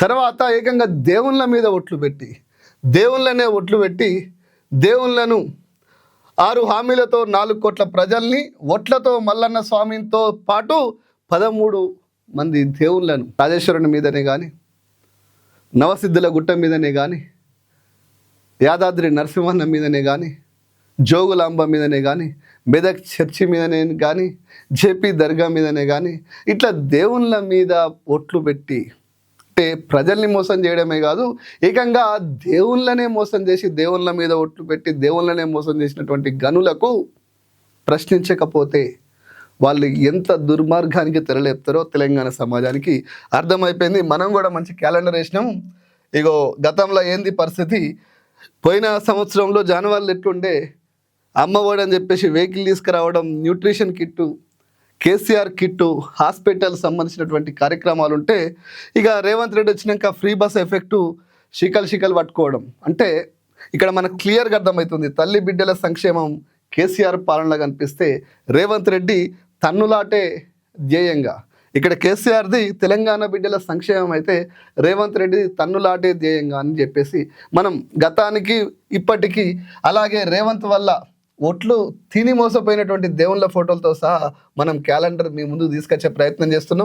తర్వాత ఏకంగా దేవుళ్ళ మీద ఒట్లు పెట్టి దేవుళ్ళనే ఒట్లు పెట్టి దేవుళ్ళను ఆరు హామీలతో నాలుగు కోట్ల ప్రజల్ని ఒట్లతో మల్లన్న స్వామితో పాటు పదమూడు మంది దేవుళ్ళను రాజేశ్వరుని మీదనే కానీ నవసిద్ధుల గుట్ట మీదనే కానీ యాదాద్రి నరసింహన్న మీదనే కానీ జోగులాంబ మీదనే కానీ మెదక్ చర్చి మీదనే కానీ జేపీ దర్గా మీదనే కానీ ఇట్లా దేవుళ్ళ మీద ఒట్లు పెట్టి ప్రజల్ని మోసం చేయడమే కాదు ఏకంగా దేవుళ్ళనే మోసం చేసి దేవుళ్ళ మీద ఒట్లు పెట్టి దేవుళ్ళనే మోసం చేసినటువంటి గనులకు ప్రశ్నించకపోతే వాళ్ళు ఎంత దుర్మార్గానికి తెరలేపుతారో తెలంగాణ సమాజానికి అర్థమైపోయింది. మనం కూడా మంచి క్యాలెండర్ వేసినాం. ఇగో గతంలో ఏంది పరిస్థితి? పోయిన సంవత్సరంలో జానవాళ్ళు ఎట్లుండే? అమ్మఒడి అని చెప్పేసి వెహికల్ తీసుకురావడం nutrition kit KCR kit hospital సంబంధించినటువంటి కార్యక్రమాలు ఉంటే ఇక రేవంత్ రెడ్డి వచ్చినాక ఫ్రీ బస్ ఎఫెక్టు షికల్ షికల్ పట్టుకోవడం. అంటే ఇక్కడ మనకు క్లియర్గా అర్థమవుతుంది. తల్లి బిడ్డల సంక్షేమం కేసీఆర్ పాలనలో కనిపిస్తే రేవంత్ రెడ్డి తన్నులాటే ధ్యేయంగా. ఇక్కడ కేసీఆర్ది తెలంగాణ బిడ్డల సంక్షేమం అయితే రేవంత్ రెడ్డి తన్నులాటే ధ్యేయంగా అని చెప్పేసి మనం గతానికి ఇప్పటికీ అలాగే రేవంత్ వల్ల ఒట్లు తిని మోసపోయినటువంటి దేవుళ్ళ ఫోటోలతో సహా మనం క్యాలెండర్ మీ ముందు తీసుకొచ్చే ప్రయత్నం చేస్తున్నాం.